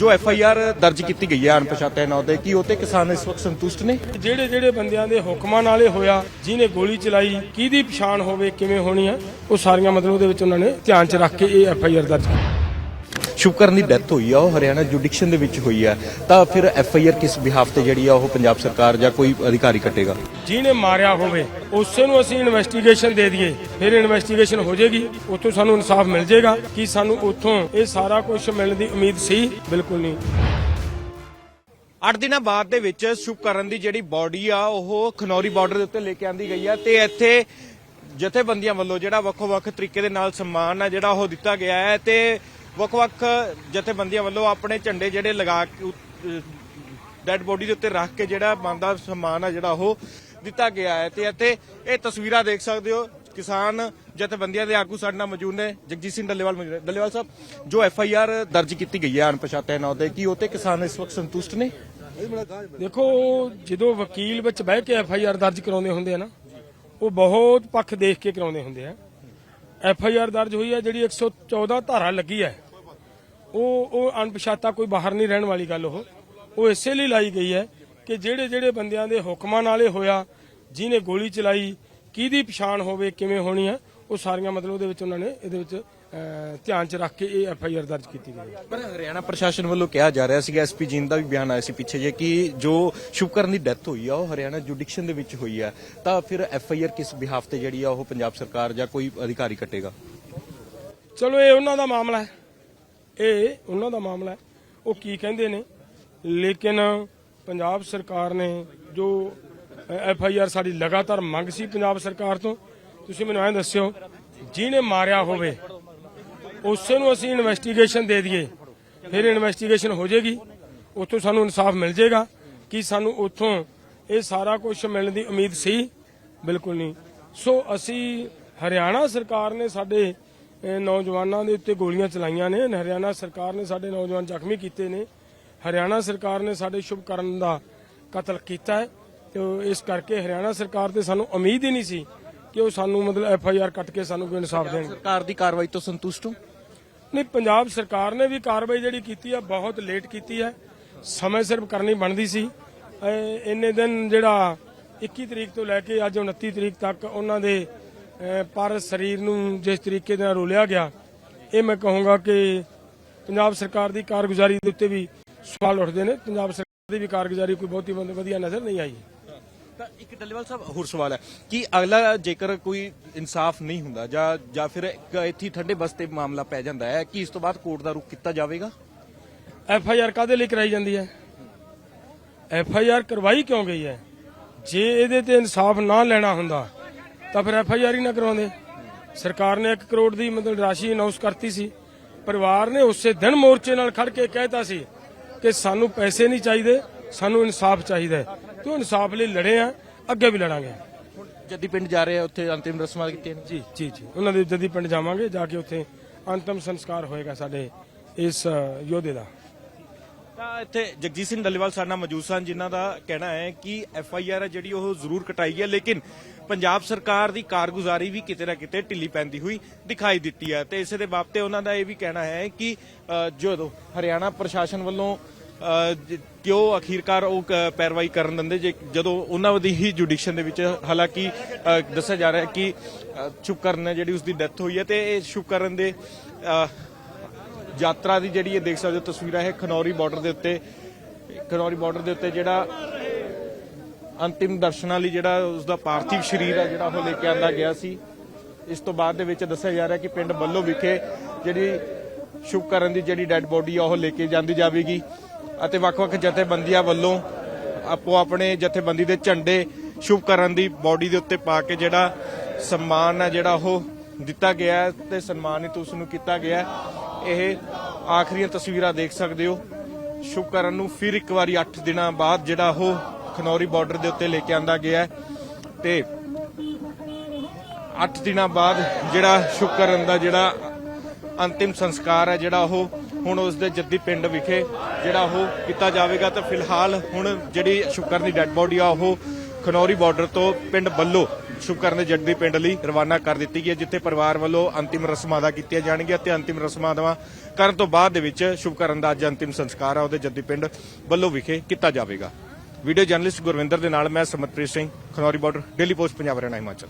ਜੋ F I R ਦਰਜ ਕੀਤੀ ਗਈ ਹੈ ਅਣਪਛਾਤੇ ਨਾਂ ਤੇ ਕੀ ਉਹ ਤੇ ਕਿਸਾਨ ਇਸ ਵਕਤ ਸੰਤੁਸ਼ਟ ਨੇ? ਜਿਹੜੇ ਜਿਹੜੇ ਬੰਦਿਆਂ ਦੇ ਹੁਕਮਾਂ ਨਾਲੇ ਹੋਇਆ, ਜਿਹਨੇ ਗੋਲੀ ਚਲਾਈ, ਕਿਹਦੀ ਪਛਾਣ ਹੋਵੇ, ਕਿਵੇਂ ਹੋਣੀ ਆ, ਉਹ ਸਾਰੀਆਂ ਮਤਲਬ ਉਹਦੇ ਵਿੱਚ ਉਹਨਾਂ ਨੇ ਧਿਆਨ 'ਚ ਰੱਖ ਕੇ ਇਹ ਐਫ ਆਈ ਆਰ ਦਰਜ ਕੀਤੀ। ਸ਼ੁਕਰਨ ਦੀ ਡੈਥ ਹੋਈ ਆ ਉਹ ਹਰਿਆਣਾ ਜੁਡੀਕਸ਼ਨ ਦੇ ਵਿੱਚ ਹੋਈ ਆ। ਤਾਂ ਫਿਰ ਐਫ ਆਈ ਆਰ ਕਿਸ ਬਿਹਾਫ ਤੇ ਜਿਹੜੀ ਆ ਉਹ ਪੰਜਾਬ ਸਰਕਾਰ ਜਾਂ ਕੋਈ ਅਧਿਕਾਰੀ ਕੱਟੇਗਾ? ਜਿਹਨੇ ਮਾਰਿਆ ਹੋਵੇ ਉਸੇ ਨੂੰ ਅਸੀਂ ਇਨਵੈਸਟੀਗੇਸ਼ਨ ਦੇ ਦਈਏ। ਫਿਰ ਇਨਵੈਸਟੀਗੇਸ਼ਨ ਹੋ ਜਾਏਗੀ ਉੱਥੋਂ ਸਾਨੂੰ ਇਨਸਾਫ ਮਿਲ ਜਾਏਗਾ ਕਿ ਸਾਨੂੰ ਉੱਥੋਂ ਇਹ ਸਾਰਾ ਕੁਝ ਮਿਲਣ ਦੀ ਉਮੀਦ ਸੀ। ਬਿਲਕੁਲ ਨਹੀਂ। 8 ਦਿਨਾਂ ਬਾਅਦ ਦੇ ਵਿੱਚ ਸ਼ੁਭਕਰਨ ਦੀ ਜਿਹੜੀ ਬਾਡੀ ਆ ਉਹ ਖਨੌਰੀ ਬਾਰਡਰ ਦੇ ਉੱਤੇ ਲੈ ਕੇ ਆਂਦੀ ਗਈ ਆ ਤੇ ਇੱਥੇ ਜਥੇਬੰਦੀਆਂ ਵੱਲੋਂ ਜਿਹੜਾ ਵੱਖੋ-ਵੱਖ ਤਰੀਕੇ ਦੇ ਨਾਲ ਸਨਮਾਨ ਆ ਜਿਹੜਾ ਉਹ ਦਿੱਤਾ ਗਿਆ ਹੈ ਤੇ ਵੱਖ-ਵੱਖ ਜਥੇਬੰਦੀਆਂ ਵੱਲੋਂ ਆਪਣੇ ਝੰਡੇ ਜਿਹੜੇ ਲਗਾ ਕੇ ਡੈਡ ਬੋਡੀ ਦੇ ਉੱਤੇ ਰੱਖ ਕੇ ਜਿਹੜਾ ਬੰਦਾ ਸਨਮਾਨ ਆ ਜਿਹੜਾ ਉਹ ਦਿੱਤਾ ਗਿਆ ਹੈ ਤੇ ਇੱਥੇ ਇਹ ਤਸਵੀਰਾਂ ਦੇਖ ਸਕਦੇ ਹੋ। ਕਿਸਾਨ ਜਥੇਬੰਦੀਆਂ ਦੇ ਆਗੂ ਸਾਡੇ ਨਾਲ ਮੌਜੂਦ ਨੇ। ਜਗਜੀਤ ਸਿੰਘ ਡੱਲੇਵਾਲ ਮੌਜੂਦ ਨੇ। ਡੱਲੇਵਾਲ ਸਾਹਿਬ, ਜੋ ਐਫ ਆਈ ਆਰ ਦਰਜ ਕੀਤੀ ਗਈ ਹੈ ਅਣਪਛਾਤੇ ਨਾਂ ਤੇ, ਕੀ ਉਹ ਤੇ ਕਿਸਾਨ ਇਸ ਵਕਤ ਸੰਤੁਸ਼ਟ ਨੇ? ਦੇਖੋ, ਜਦੋਂ ਵਕੀਲ ਵਿੱਚ ਬਹਿ ਕੇ ਐਫ ਆਈ ਆਰ ਦਰਜ ਕਰਾਉਂਦੇ ਹੁੰਦੇ ਆ ਨਾ, ਉਹ ਬਹੁਤ ਪੱਖ ਦੇਖ ਕੇ ਕਰਾਉਂਦੇ ਹੁੰਦੇ ਆ। ਐਫ ਆਈ ਆਰ ਦਰਜ ਹੋਈ ਹੈ, ਜਿਹੜੀ 114 ਧਾਰਾ ਲੱਗੀ ਹੈ। ਉਹ ਉਹ ਅਣਪਛਾਤਾ ਕੋਈ ਬਾਹਰ ਨਹੀਂ ਰਹਿਣ ਵਾਲੀ ਗੱਲ ਉਹ। ਉਹ ਇਸੇ ਲਈ ਲਾਈ ਗਈ ਹੈ ਕਿ ਜਿਹੜੇ ਜਿਹੜੇ ਬੰਦਿਆਂ ਦੇ ਹੁਕਮਾਂ ਨਾਲੇ ਹੋਇਆ, ਜਿਹਨੇ ਗੋਲੀ ਚਲਾਈ, ਕਿਹਦੀ ਪਛਾਣ ਹੋਵੇ, ਕਿਵੇਂ ਹੋਣੀ ਹੈ ਉਹ ਸਾਰੀਆਂ ਮਤਲਬ ਉਹਦੇ ਵਿੱਚ ਉਹਨਾਂ ਨੇ ਇਹਦੇ ਵਿੱਚ ਧਿਆਨ 'ਚ ਰੱਖ ਕੇ ਇਹ ਐਫ ਆਈ ਆਰ ਦਰਜ ਕੀਤੀ ਗਈ ਹੈ। ਪਰ ਹਰਿਆਣਾ ਪ੍ਰਸ਼ਾਸਨ ਵੱਲੋਂ ਕਿਹਾ ਜਾ ਰਿਹਾ ਸੀਗਾ ਐਸਪੀ ਜੀਨ ਦਾ ਵੀ ਬਿਆਨ ਆਇਆ ਸੀ ਪਿੱਛੇ ਜੇ ਕਿ ਜੋ ਸ਼ੁਭਕਰਨ ਦੀ ਡੈਥ ਹੋਈ ਆ ਉਹ ਹਰਿਆਣਾ ਜੁਡੀਕਸ਼ਨ ਦੇ ਵਿੱਚ ਹੋਈ ਆ। ਤਾਂ ਫਿਰ ਐਫ ਆਈ ਆਰ ਕਿਸ ਬਿਹਾਫ ਤੇ ਜਿਹੜੀ ਆ ਉਹ ਪੰਜਾਬ ਸਰਕਾਰ ਜਾਂ ਕੋਈ ਅਧਿਕਾਰੀ ਕੱਟੇਗਾ? ਚਲੋ ਇਹ ਉਹਨਾਂ ਦਾ ਮਾਮਲਾ ਹੈ। ਇਹ ਉਹਨਾਂ ਦਾ ਮਾਮਲਾ ਹੈ। ਉਹ ਕੀ ਕਹਿੰਦੇ ਨੇ? ਲੇਕਿਨ ਪੰਜਾਬ ਸਰਕਾਰ ਨੇ ਜੋ ਐਫ ਆਈ ਆਰ ਸਾਡੀ ਲਗਾਤਾਰ ਮੰਗ ਸੀ ਪੰਜਾਬ ਸਰਕਾਰ ਤੋਂ ਤੁਸੀਂ ਮੈਨੂੰ ਐਂ ਦੱਸਿਓ, ਜਿਹਨੇ ਮਾਰਿਆ ਹੋਵੇ, ਉਸੇ ਨੂੰ ਅਸੀਂ ਇਨਵੈਸਟੀਗੇਸ਼ਨ ਦੇ ਦਈਏ। ਫਿਰ ਇਨਵੈਸਟੀਗੇਸ਼ਨ ਹੋ ਜਾਏਗੀ, ਉੱਥੋਂ ਸਾਨੂੰ ਇਨਸਾਫ ਮਿਲ ਜਾਏਗਾ ਕਿ ਸਾਨੂੰ ਉੱਥੋਂ ਇਹ ਸਾਰਾ ਕੁਝ ਮਿਲਣ ਦੀ ਉਮੀਦ ਸੀ। ਬਿਲਕੁਲ ਨਹੀਂ। ਸੋ ਅਸੀਂ ਹਰਿਆਣਾ ਸਰਕਾਰ ਨੇ ਸਾਡੇ ਨੌਜਵਾਨਾਂ ਦੇ ਉੱਤੇ ਗੋਲੀਆਂ ਚਲਾਈਆਂ ਨੇ ਹਰਿਆਣਾ ਸਰਕਾਰ ਨੇ ਸਾਡੇ ਨੌਜਵਾਨ ਜ਼ਖਮੀ ਕੀਤੇ ਨੇ। ਹਰਿਆਣਾ ਸਰਕਾਰ ਨੇ ਸਾਡੇ ਸ਼ੁਭਕਰਨ ਦਾ ਕਤਲ ਕੀਤਾ ਹੈ, ਤੇ ਇਸ ਕਰਕੇ ਹਰਿਆਣਾ ਸਰਕਾਰ ਤੇ ਸਾਨੂੰ ਉਮੀਦ ਹੀ ਨਹੀਂ ਸੀ ਕਿ ਉਹ ਸਾਨੂੰ ਮਤਲਬ ਐਫ ਆਈ ਆਰ ਕੱਟ ਕੇ ਸਾਨੂੰ ਕੋਈ ਇਨਸਾਫ ਦੇਣਗੇ। ਸਰਕਾਰ ਦੀ ਕਾਰਵਾਈ ਤੋਂ ਸੰਤੁਸ਼ਟ ਹੋ? ਨਹੀਂ ਪੰਜਾਬ ਸਰਕਾਰ ਨੇ ਵੀ ਕਾਰਵਾਈ ਜਿਹੜੀ ਕੀਤੀ ਹੈ ਬਹੁਤ ਲੇਟ ਕੀਤੀ ਹੈ ਸਮੇਂ ਸਿਰ ਕਰਨੀ ਬਣਦੀ ਸੀ। ਇੰਨੇ ਦਿਨ ਜਿਹੜਾ 21 ਤਰੀਕ ਤੋਂ ਲੈ ਕੇ ਅੱਜ 29 ਤਰੀਕ ਤੱਕ ਉਹਨਾਂ ਦੇ ਪਰ ਸਰੀਰ ਨੂੰ ਜਿਸ ਤਰੀਕੇ ਦੇ ਨਾਲ ਰੋਲਿਆ ਗਿਆ ਇਹ ਮੈਂ ਕਹੂੰਗਾ ਕਿ ਪੰਜਾਬ ਸਰਕਾਰ ਦੀ ਕਾਰਗੁਜ਼ਾਰੀ ਦੇ ਉੱਤੇ ਵੀ ਸਵਾਲ ਉੱਠਦੇ ਨੇ। ਪੰਜਾਬ ਸਰਕਾਰ ਦੀ ਵੀ ਕਾਰਗੁਜ਼ਾਰੀ ਕੋਈ ਬਹੁਤੀ ਵਧ- ਵਧੀਆ ਨਜ਼ਰ ਨਹੀਂ ਆਈ। ਤਾਂ ਇੱਕ ਡੱਲੇਵਾਲ ਸਾਹਿਬ, ਹੋਰ ਸਵਾਲ ਹੈ ਕਿ ਅਗਲਾ ਜੇਕਰ ਕੋਈ ਇਨਸਾਫ ਨਹੀਂ ਹੁੰਦਾ ਜਾਂ ਜਾਂ ਫਿਰ ਇੱਕ ਇੱਥੇ ਠੰਡੇ ਬਸਤੇ ਮਾਮਲਾ ਪੈ ਜਾਂਦਾ ਹੈ, ਕਿ ਇਸ ਤੋਂ ਬਾਅਦ ਕੋਰਟ ਦਾ ਰੁਖ ਕੀਤਾ ਜਾਵੇਗਾ? ਐਫ ਆਈ ਆਰ ਕਾਦੇ ਲਈ ਕਰਾਈ ਜਾਂਦੀ ਹੈ? ਐਫ ਆਈ ਆਰ ਕਰਵਾਈ ਕਿਉਂ ਗਈ ਹੈ? ਜੇ ਇਹਦੇ ਤੇ ਇਨਸਾਫ ਨਾ ਲੈਣਾ ਹੁੰਦਾ, ਤਾਂ ਫਿਰ ਐਫ ਆਈ ਆਰ ਹੀ ਨਾ ਕਰਵਾਉਂਦੇ ਸਰਕਾਰ ਨੇ 1 ਕਰੋੜ ਦੀ ਮਤਲਬ ਰਾਸ਼ੀ ਅਨਾਉਂਸ ਕਰਤੀ ਸੀ। ਪਰਿਵਾਰ ਨੇ ਉਸੇ ਦਿਨ ਮੋਰਚੇ ਨਾਲ ਖੜ ਕੇ ਕਹਿਤਾ ਸੀ ਕਿ ਸਾਨੂੰ ਪੈਸੇ ਨਹੀਂ ਚਾਹੀਦੇ, ਸਾਨੂੰ ਇਨਸਾਫ ਚਾਹੀਦਾ ਉਹ ਇਨਸਾਫ ਲਈ ਲੜੇ ਆ ਅੱਗੇ ਵੀ ਲੜਾਂਗੇ। ਜੱਦੀ ਪਿੰਡ ਜਾ ਰਹੇ ਆ ਉੱਥੇ ਅੰਤਿਮ ਰਸਮਾਂ ਕੀਤੀਆਂ ਨੇ। ਜੀ ਜੀ ਜੀ। ਉਹਨਾਂ ਦੇ ਜਦੀ ਪਿੰਡ ਜਾਵਾਂਗੇ ਜਾ ਕੇ ਉੱਥੇ ਅੰਤਮ ਸੰਸਕਾਰ ਹੋਏਗਾ ਸਾਡੇ ਇਸ ਯੋਧੇ ਦਾ। ਤਾਂ ਇੱਥੇ ਜਗਜੀਤ ਸਿੰਘ ਡੱਲੇਵਾਲ ਸਾਡੇ ਨਾਲ ਮੌਜੂਦ ਸਨ ਜਿਨ੍ਹਾਂ ਦਾ ਕਹਿਣਾ ਹੈ ਕਿ ਐਫ ਆਈ ਆਰ ਜਿਹੜੀ ਉਹ ਜ਼ਰੂਰ ਕਟਾਈ ਹੈ ਲੇਕਿਨ ਪੰਜਾਬ ਸਰਕਾਰ ਦੀ ਕਾਰਗੁਜ਼ਾਰੀ ਵੀ ਕਿਤੇ ਨਾ ਕਿਤੇ ਢਿੱਲੀ ਪੈਂਦੀ ਹੋਈ ਦਿਖਾਈ ਦਿੱਤੀ ਹੈ। ਤੇ ਇਸੇ ਦੇ ਬਾਬਤੇ ਉਹਨਾਂ ਦਾ ਇਹ ਵੀ ਕਹਿਣਾ ਹੈ ਕਿ ਜਦੋਂ ਹਰਿਆਣਾ ਪ੍ਰਸ਼ਾਸਨ ਵੱਲੋਂ ਕਿਉਂ ਅਖੀਰਕਾਰ ਉਹ ਕ- ਪੈਰਵਾਈ ਕਰਨ ਦਿੰਦੇ? ਜੇ ਜਦੋਂ ਉਹਨਾਂ ਦੀ ਹੀ ਜੁਡੀਸ਼ਨ ਦੇ ਵਿੱਚ, ਹਾਲਾਂਕਿ ਦੱਸਿਆ ਜਾ ਰਿਹਾ ਹੈ ਕਿ ਸ਼ੁਭਕਰਨ ਹੈ ਜਿਹੜੀ ਉਸ ਦੀ ਡੈਥ ਹੋਈ ਹੈ ਤੇ ਇਹ ਸ਼ੁਭਕਰਨ ਦੇ ਯਾਤਰਾ ਦੀ ਜਿਹੜੀ ਇਹ ਦੇਖ ਸਕਦੇ ਹੋ ਤਸਵੀਰਾਂ ਹੈ ਖਨੌਰੀ ਬਾਰਡਰ ਦੇ ਉੱਤੇ, ਖਨੌਰੀ ਬਾਰਡਰ ਦੇ ਉੱਤੇ ਜਿਹੜਾ ਅੰਤਿਮ ਦਰਸ਼ਨਾਂ ਲਈ ਜਿਹੜਾ ਉਸ ਦਾ ਪਾਰਥਿਵ ਸਰੀਰ ਹੈ, ਜਿਹੜਾ ਉਹ ਲੈ ਕੇ ਆਂਦਾ ਗਿਆ ਸੀ। ਇਸ ਤੋਂ ਬਾਅਦ ਦੇ ਵਿੱਚ ਦੱਸਿਆ ਜਾ ਰਿਹਾ ਕਿ ਪਿੰਡ ਬੱਲੋ ਵਿਖੇ ਜਿਹੜੀ ਸ਼ੁਭਕਰਨ ਦੀ ਜਿਹੜੀ ਡੈੱਡ ਬੋਡੀ ਆ, ਉਹ ਲੈ ਕੇ ਜਾਂਦੀ ਜਾਵੇਗੀ। ਅਤੇ ਵੱਖ-ਵੱਖ ਜਥੇਬੰਦੀਆਂ ਵੱਲੋਂ ਆਪੋ ਆਪਣੇ ਜਥੇਬੰਦੀ ਦੇ ਝੰਡੇ ਸ਼ੁਭਕਰਨ ਦੀ ਬੋਡੀ ਦੇ ਉੱਤੇ ਪਾ ਕੇ ਜਿਹੜਾ ਸਨਮਾਨ ਹੈ ਜਿਹੜਾ ਉਹ ਦਿੱਤਾ ਗਿਆ ਹੈ ਤੇ ਸਨਮਾਨਿਤ ਉਸ ਨੂੰ ਕੀਤਾ ਗਿਆ ਇਹ ਆਖਰੀਆਂ ਤਸਵੀਰਾਂ ਦੇਖ ਸਕਦੇ ਹੋ। ਸ਼ੁਭਕਰਨ ਨੂੰ ਫਿਰ ਇੱਕ ਵਾਰੀ 8 ਦਿਨਾਂ ਬਾਅਦ ਜਿਹੜਾ ਉਹ ਖਨੌਰੀ ਬਾਰਡਰ ਦੇ ਉੱਤੇ ਲੈ ਕੇ ਆਂਦਾ ਗਿਆ ਹੈ ਤੇ 8 ਦਿਨਾਂ ਬਾਅਦ ਜਿਹੜਾ ਸ਼ੁਭਕਰਨ ਦਾ ਜਿਹੜਾ ਅੰਤਿਮ ਸੰਸਕਾਰ ਹੈ, ਜਿਹੜਾ ਉਹ ਹੁਣ ਉਸ ਦੇ ਜੱਦੀ ਪਿੰਡ ਵਿਖੇ ਜਿਹੜਾ ਉਹ ਕੀਤਾ ਜਾਵੇਗਾ ਤਾਂ ਫਿਲਹਾਲ ਹੁਣ ਜਿਹੜੀ ਸ਼ੁਕਰ ਦੀ ਡੈੱਡ ਬੋਡੀ ਆ, ਉਹ ਖਨੌਰੀ ਬਾਰਡਰ ਤੋਂ ਪਿੰਡ ਬੱਲੋ ਸ਼ੁਭਕਰਨ ਦੇ ਜੱਦੀ ਪਿੰਡ ਲਈ ਰਵਾਨਾ ਕਰ ਦਿੱਤੀ ਗਈ ਜਿੱਥੇ ਪਰਿਵਾਰ ਵੱਲੋਂ ਅੰਤਿਮ ਰਸਮਾਂ ਅਦਾ ਕੀਤੀਆਂ ਜਾਣਗੀਆਂ ਤੇ ਅੰਤਿਮ ਰਸਮਾਂ ਅਦਾ ਕਰਨ ਤੋਂ ਬਾਅਦ ਦੇ ਵਿੱਚ ਸ਼ੁਭਕਰਨ ਦਾ ਅੱਜ ਅੰਤਿਮ ਸੰਸਕਾਰ ਆ ਉਹਦੇ ਜੱਦੀ ਪਿੰਡ ਵੱਲੋਂ ਵਿਖੇ ਕੀਤਾ ਜਾਵੇਗਾ। ਵੀਡੀਓ ਜਰਨਲਿਸਟ ਗੁਰਵਿੰਦਰ ਦੇ ਨਾਲ ਮੈਂ Samarpreet Singh, Khanauri border, daily post, Punjab Haryana, Himachal.